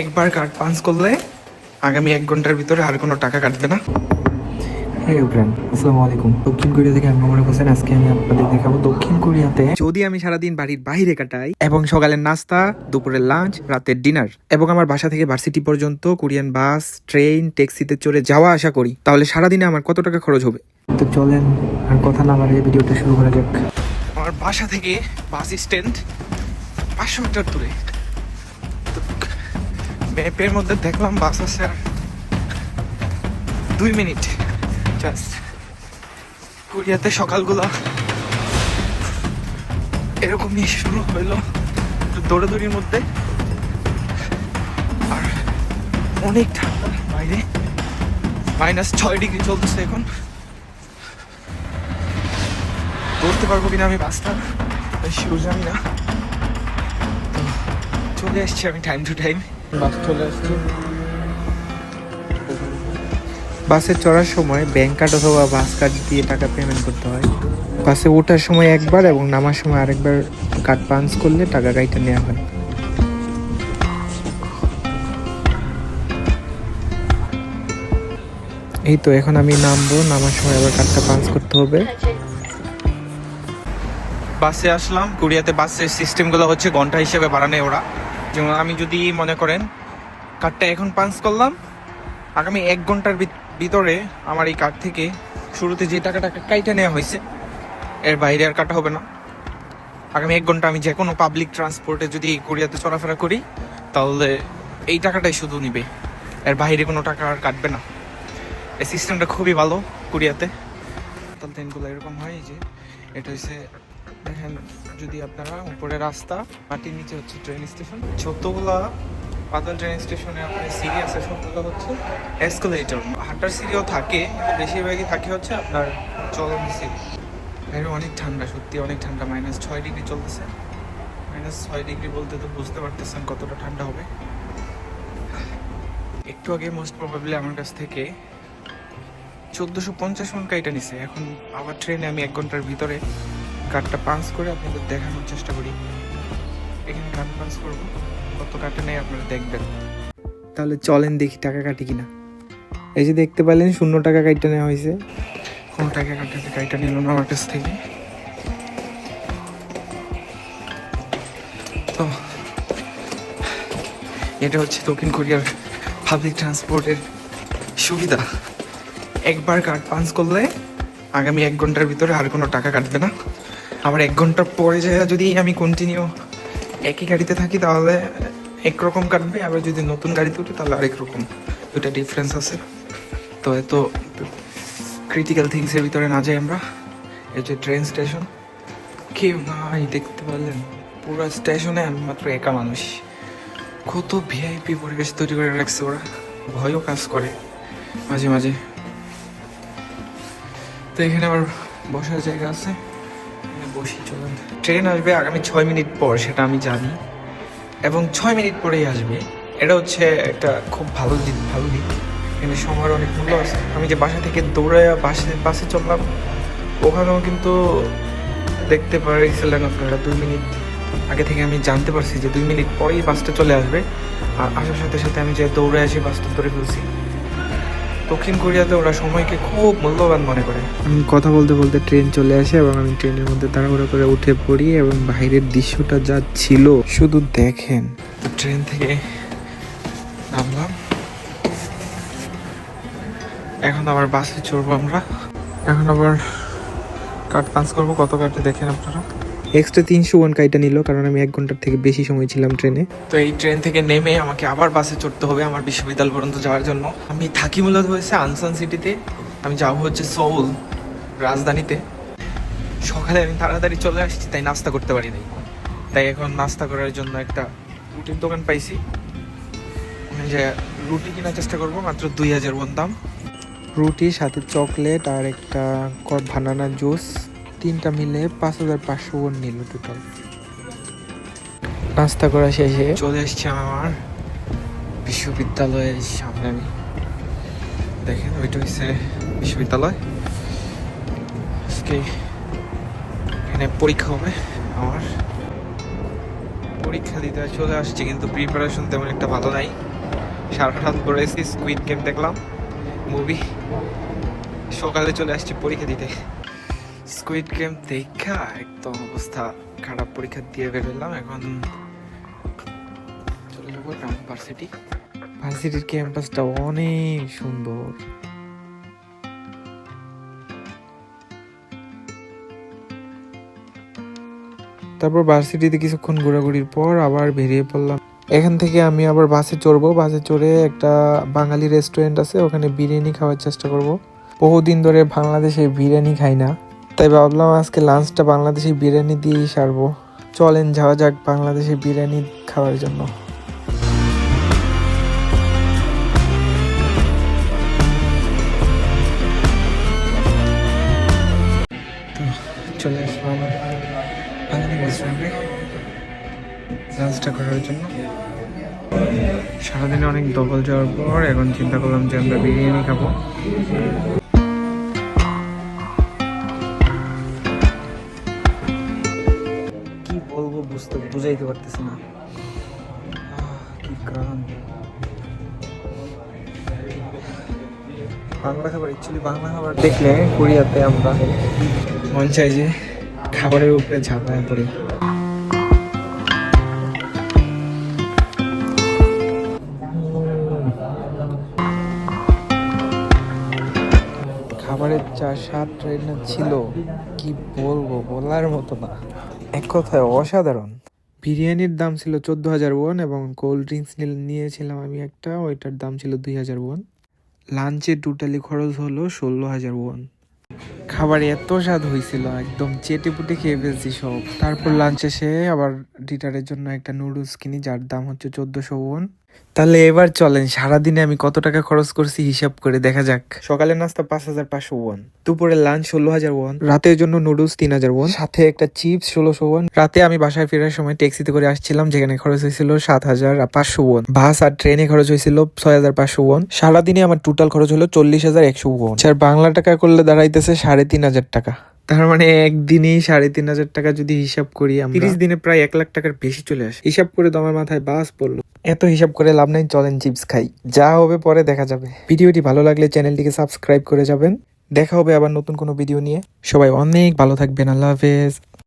একবার card punch করলে আগামী এক ঘণ্টার ভিতরে আর কোনো টাকা কাটবে না। হ্যাঁ ফ্রেন্ড আসসালামু আলাইকুম। দক্ষিণ কোরিয়া থেকে আমি হোসেন। আজকে আমি আপনাদের দেখাবো দক্ষিণ কোরিয়াতে যদি আমি সারাদিন বাড়ির বাইরে কাটাই এবং সকালের নাস্তা দুপুরের লাঞ্চ রাতের ডিনার এবং আমার বাসা থেকে ভার্সিটি পর্যন্ত কোরিয়ান বাস ট্রেন ট্যাক্সিতে চড়ে যাওয়া আসা করি তাহলে সারাদিনে আমার কত টাকা খরচ হবে? তো চলেন আর কথা না বাড়িয়ে ভিডিওটা শুরু করা যাক। আমার বাসা থেকে বাস স্ট্যান্ড পাঁচশো মিটার দূরে। ম্যাপের মধ্যে দেখলাম বাস আছে আর দুই মিনিট। জাস্ট কোরিয়াতে সকালগুলো এরকমই শুরু হইল দৌড়াদৌড়ির মধ্যে। আর অনেক ঠান্ডা বাইরে। মাইনাস ছয় ডিগ্রি চলতেছে এখন। দৌড়তে পারব কিনা আমি বাসটা? শিওর জানি না। চলে আসছি আমি টাইম টু টাইম বাস চলে আসছে। বাসে চড়ার সময় ব্যাংক কার্ড অথবা বাস কার্ড দিয়ে টাকা পেমেন্ট করতে হয়। বাসে ওঠার সময় একবার এবং নামার সময় আরেকবার কার্ড পাঞ্চ করলে টাকা গাইটা নেওয়া হয়। এই তো এখন আমি নামবো নামার সময় আবার কার্ডটা পাঞ্চ করতে হবে। বাসে আসলাম কোরিয়াতে বাসের সিস্টেমগুলো হচ্ছে ঘণ্টা হিসেবে বাড়ানে ওরা। যেমন আমি যদি মনে করেন কার্ডটা এখন পাঞ্চ করলাম, আগামী এক ঘণ্টার ভিত- ভিতরে আমার এই কার্ড থেকে শুরুতে যে টাকাটা কাইটা নেওয়া হয়েছে, এর বাইরে আর কাটা হবে না। আগামী এক ঘণ্টা আমি যে কোনো পাবলিক ট্রান্সপোর্টে যদি কোরিয়াতে চলাফেরা করি, তাহলে এই টাকাটাই শুধু নিবে। এর বাইরে কোনো টাকা আর কাটবে না। এই সিস্টেমটা খুবই ভালো কোরিয়াতে তাহলে ট্রেনগুলো এরকম হয় যে, এটা হচ্ছে দেখেন যদি আপনারা উপরে রাস্তা, মাটির নিচে হচ্ছে ট্রেন স্টেশন ছোটগুলা পাতাল ট্রেন স্টেশনে আপনার সিঁড়ি আছে, সবগুলো হচ্ছে এসকেলেটর হাঁটার সিঁড়িও থাকে বেশিরভাগই থাকে হচ্ছে আপনার চলন সিঁড়ি। বাইরে অনেক ঠান্ডা, সত্যি অনেক ঠান্ডা মাইনাস ছয় ডিগ্রি চলতেছে। মাইনাস ছয় ডিগ্রি বলতে তো বুঝতে পারতেছেন কতটা ঠান্ডা হবে। একটু আগে মোস্ট প্রবাবলি আমার কাছ থেকে চোদ্দোশো পঞ্চাশ মন কাইটা নিছে। এখন আবার ট্রেনে আমি এক ঘণ্টার ভিতরে কার্ডটা পাঞ্চ করে আপনাদের দেখানোর চেষ্টা করি। এখানে কার্ড পাঞ্চ করব। কত কাটা নেই আপনারা দেখবেন। তাহলে চলেন দেখি টাকা কাটি কিনা। এই যে দেখতে পেলেন, শূন্য টাকা কাইটা নেওয়া হয়েছে। কোনো টাকা কাটাতে কাইটা নিল না আমার কাছ থেকে। তো, এটা হচ্ছে দক্ষিণ কোরিয়ার পাবলিক ট্রান্সপোর্টের সুবিধা। একবার কার্ড পাঞ্চ করলে আগামী এক ঘণ্টার ভিতরে আর কোনো টাকা কাটবে না। আবার এক ঘণ্টার পরে যায়, যদি আমি কন্টিনিউ একই গাড়িতে থাকি, তাহলে একরকম কাটবে। আবার যদি নতুন গাড়িতে উঠি, তাহলে আরেক রকম। দুটা ডিফারেন্স আছে। তো এত ক্রিটিক্যাল থিংসের ভিতরে না যাই আমরা। এই যে ট্রেন স্টেশন কেউ নাই, দেখতে পারলেন? পুরো স্টেশনে আমি মাত্র একা মানুষ। কত ভিআইপি পরিবেশ তৈরি করে রাখছে ওরা। ভয়ও কাজ করে। মাঝে মাঝে। তো এখানে আবার বসার জায়গা আছে। বসি, চলেন। ট্রেন আসবে আগামী ছয় মিনিট পর, সেটা আমি জানি। এবং ছয় মিনিট পরেই আসবে। এটা হচ্ছে একটা খুব ভালো দিক ভালো দিক এখানে সময়ের অনেক মূল্য আছে। আমি যে বাসা থেকে দৌড়ে বাসে বাসে চললাম, ওখানেও কিন্তু দেখতে পারিছিলেন আপনারা দুই মিনিট আগে থেকে আমি জানতে পারছি যে দুই মিনিট পরেই বাসটা চলে আসবে। আর আসার সাথে সাথে আমি যে দৌড়ে আসি, বাসটা ধরে ফেলছি। দক্ষিণ কোরিয়াতে ওরা সময়কে খুব মূল্যবান মনে করে। আমি কথা বলতে বলতে ট্রেন চলে আসে এবং আমি ট্রেনের মধ্যে তাড়াহুড়ো করে উঠে পড়ি এবং বাইরের দৃশ্যটা যা ছিল শুধু দেখেন। তো ট্রেন থেকে নামলাম। এখন আবার বাসে চড়বো আমরা। এখন আবার কার্ড পাঞ্চ করব। কত কাটে দেখেন আপনারা? এক্সট্রা তিনশো ওয়ান কাইটা নিল কারণ আমি এক ঘণ্টার থেকে বেশি সময় ছিলাম ট্রেনে। তো এই ট্রেন থেকে নেমে আমাকে আবার বাসে চড়তে হবে আমার বিশ্ববিদ্যালয় পর্যন্ত যাওয়ার জন্য। আমি থাকি মূলত হয়েছে আনসান সিটিতে আমি যাব হচ্ছে সৌল রাজধানীতে। সকালে আমি তাড়াতাড়ি চলে আসছি তাই নাস্তা করতে পারি নাই তাই এখন নাস্তা করার জন্য একটা রুটির দোকান পাইছি। যে রুটি কেনার চেষ্টা করব মাত্র দুই হাজার ওয়ান দাম। রুটি সাথে চকলেট আর একটা বানানা জুস। তিনটা মিলে পাঁচ হাজার পাঁচশো ওয়ান নিল টোটাল নাস্তা করা শেষে চলে এসছি আমার বিশ্ববিদ্যালয়ের সামনে আমি। দেখেন, ওইটা হচ্ছে বিশ্ববিদ্যালয়। আজকে এখানে পরীক্ষা হবে আমার। পরীক্ষা দিতে চলে আসছি, কিন্তু প্রিপারেশন তেমন একটা ভালো নাই। সারা রাত ঘুরেছি স্কুইড গেম দেখলাম মুভি সকালে চলে আসছি পরীক্ষা দিতে। স্কুইড গেম দেখা, একদম অবস্থা খারাপ পরীক্ষা দিয়ে বেরোলাম এখন চলে যাব ভার্সিটি ভার্সিটির ক্যাম্পাসটা অনেক সুন্দর। তারপর ভার্সিটিতে কিছুক্ষণ ঘোরাঘুরির পর আবার বেরিয়ে পড়লাম। এখান থেকে আমি আবার বাসে চড়বো, বাসে চড়ে একটা বাঙালি রেস্টুরেন্ট আছে, ওখানে বিরিয়ানি খাওয়ার চেষ্টা করব। বহুদিন ধরে বাংলাদেশে বিরিয়ানি খাই না। তাই ভাবলাম আজকে লাঞ্চটা বাংলাদেশি বিরিয়ানি দিয়েই সারবো। চলেন যাওয়া যাক বাংলাদেশি বিরিয়ানি খাওয়ার জন্য। লাঞ্চটা করার জন্য। সারাদিনে অনেক দখল যাওয়ার পর এখন চিন্তা করলাম যে আমরা বিরিয়ানি খাব। বুঝাইতে পারতেছি না। কি কারণ বাংলা খাবার অ্যাকচুয়ালি বাংলা খাবার দেখলে কোরিয়াতে আমরা মন চাই যে খাবারের উপরে ঝাঁপায় পড়ি। খাবারের যা স্বাদ ছিল, কি বলব, বলার মতো না। এক কথায় অসাধারণ। বিরিয়ানির দাম ছিল চোদ্দ হাজার ওয়ান এবং কোল্ড ড্রিঙ্কস নিয়েছিলাম আমি একটা, ওইটার দাম ছিল দুই হাজার ওয়ান। লাঞ্চে টোটালি খরচ হলো ষোলো হাজার ওয়ান। খাবার এত স্বাদ হয়েছিল একদম চেটে পুটে খেয়ে ফেলছি সব। তারপর লাঞ্চে সে আবার ডিটারের জন্য একটা নুডলস কিনি, যার দাম হচ্ছে চোদ্দোশো ওয়ান। তাহলে এবার চলেন, সারাদিনে আমি কত টাকা খরচ করছি হিসাব করে, দেখা যাক। সকালের নাস্তা পাঁচ হাজার পাঁচশো ওয়ান, দুপুরে লাঞ্চ ষোলো হাজার ওয়ান রাতের জন্য নুডলস তিন হাজার ওয়ান, সাথে একটা চিপস ষোলোশো ওয়ান। রাতে আমি বাসায় ফেরার সময় ট্যাক্সিতে করে আসছিলাম, যেখানে খরচ হয়েছিল সাত হাজার পাঁচশো ওয়ান। বাস আর ট্রেনে খরচ হয়েছিল ছয় হাজার পাঁচশো ওয়ান। সারাদিনে আমার টোটাল খরচ হলো চল্লিশ হাজার একশো ওয়ান। আর বাংলা টাকা করলে দাঁড়াইতেছে সাড়ে তিন হাজার টাকা। তার মানে একদিনেই সাড়ে তিন হাজার টাকা যদি হিসাব করি তিরিশ দিনে প্রায় এক লাখ টাকার বেশি চলে আসে। হিসাব করে তো আমার মাথায় বাস পড়ল। এত হিসাব করে লাভ নাই চলেন চিপস খাই। যা হবে পরে দেখা যাবে। ভিডিওটি ভালো লাগলে চ্যানেলটিকে সাবস্ক্রাইব করে যাবেন। দেখা হবে আবার নতুন কোনো ভিডিও নিয়ে। সবাই অনেক ভালো থাকবেন আল্লাহ হাফেজ।